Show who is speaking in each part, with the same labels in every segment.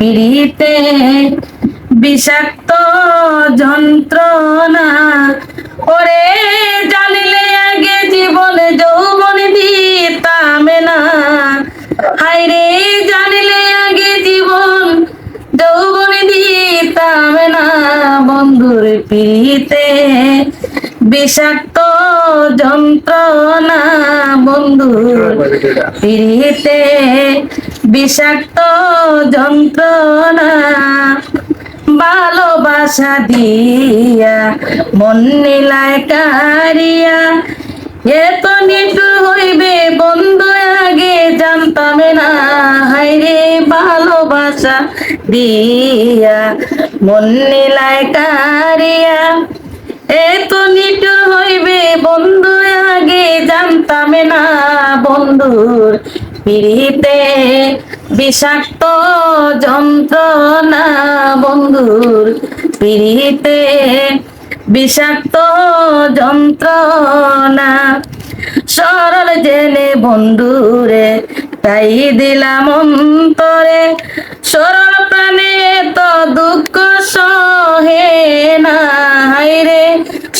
Speaker 1: পিড়িতে বিষাক্ত যন্ত্রণা। ওরে জানিলে আগে জীবনে যৌবন দিতাম না হাইরে জানিলে আগে জীবন যৌবন দিতাম না বন্ধুর পিড়িতে বিষাক্ত যন্ত্রণা বন্ধুর পিড়িতে বিষাক্ত যন্ত্রণা, ভালোবাসা দিয়া মন নিলায় কারিয়া। এত নিটু হইবে বন্ধু, আগে জানতাম না হাইরে ভালোবাসা দিয়া মন নিলায় কারিয়া। এত নিটুর হইবে বন্ধু জানতাম না বন্ধুর পিড়িতে বিষাক্ত যন্ত্রণা বন্ধুর পিড়িতে বিষাক্ত যন্ত্রণা। সরল জেনে বন্ধুরে তাই দিলাম অন্তরে। সরল প্রাণে তো দুঃখ সহে না হাইরে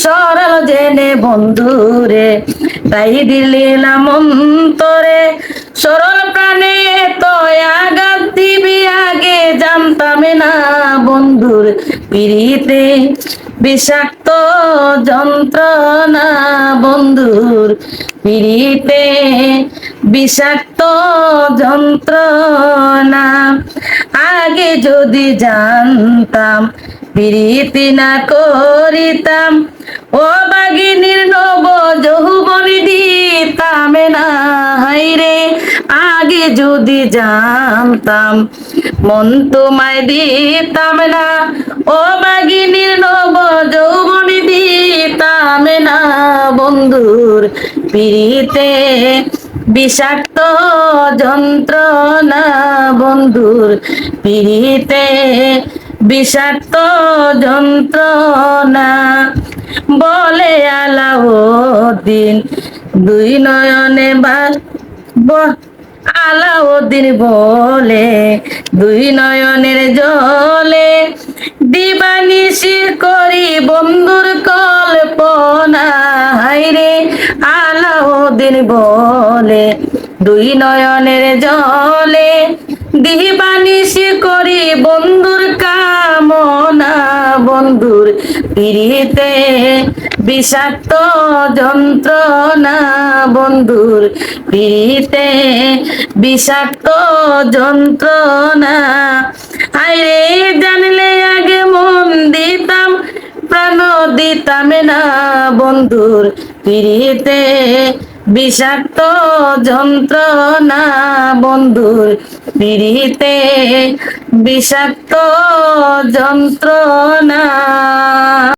Speaker 1: সরল জেনে বন্ধুরে তাই দিলাম অন্তরে সরল প্রাণে তো আঘাত দিবি, আগে জানতাম না বন্ধুর পিড়িতে বিষাক্ত যন্ত্রণা। বন্ধুর পিড়িতে বিষাক্ত যন্ত্রণা। আগে যদি জানতাম প্রীতি না করিতাম, ও বাগিনীর নব যদি জানতাম, মন তোমায় দিতাম না। ও বাগিনীর নব যৌবনি দিতাম না। বন্ধুর পিড়িতে বিষাক্ত যন্ত্রণা। বন্ধুর পিড়িতে বিষাক্ত যন্ত্রণা। বলে আলাউদ্দিন, দুই নয়নে বাস আলাউদ্দিন বলে, দুই নয়নের জলে দিবানিশি করি বন্ধুর কল্পনা। হাইরে আলাউদ্দিন বলে, দুই নয়নের জলে দিবানিশি করি বন্ধুর কামনা। বন্ধুর পিড়িতে বিষাক্ত যন্ত্রণা। বন্ধুর পিড়িতে বিষাক্ত যন্ত্রণা। আরে জানলে আগে মন দিতাম, প্রাণ দিতাম না। বন্ধুর পিড়িতে বিষাক্ত যন্ত্রণা বন্ধুর পিড়িতে বিষাক্ত যন্ত্রণা।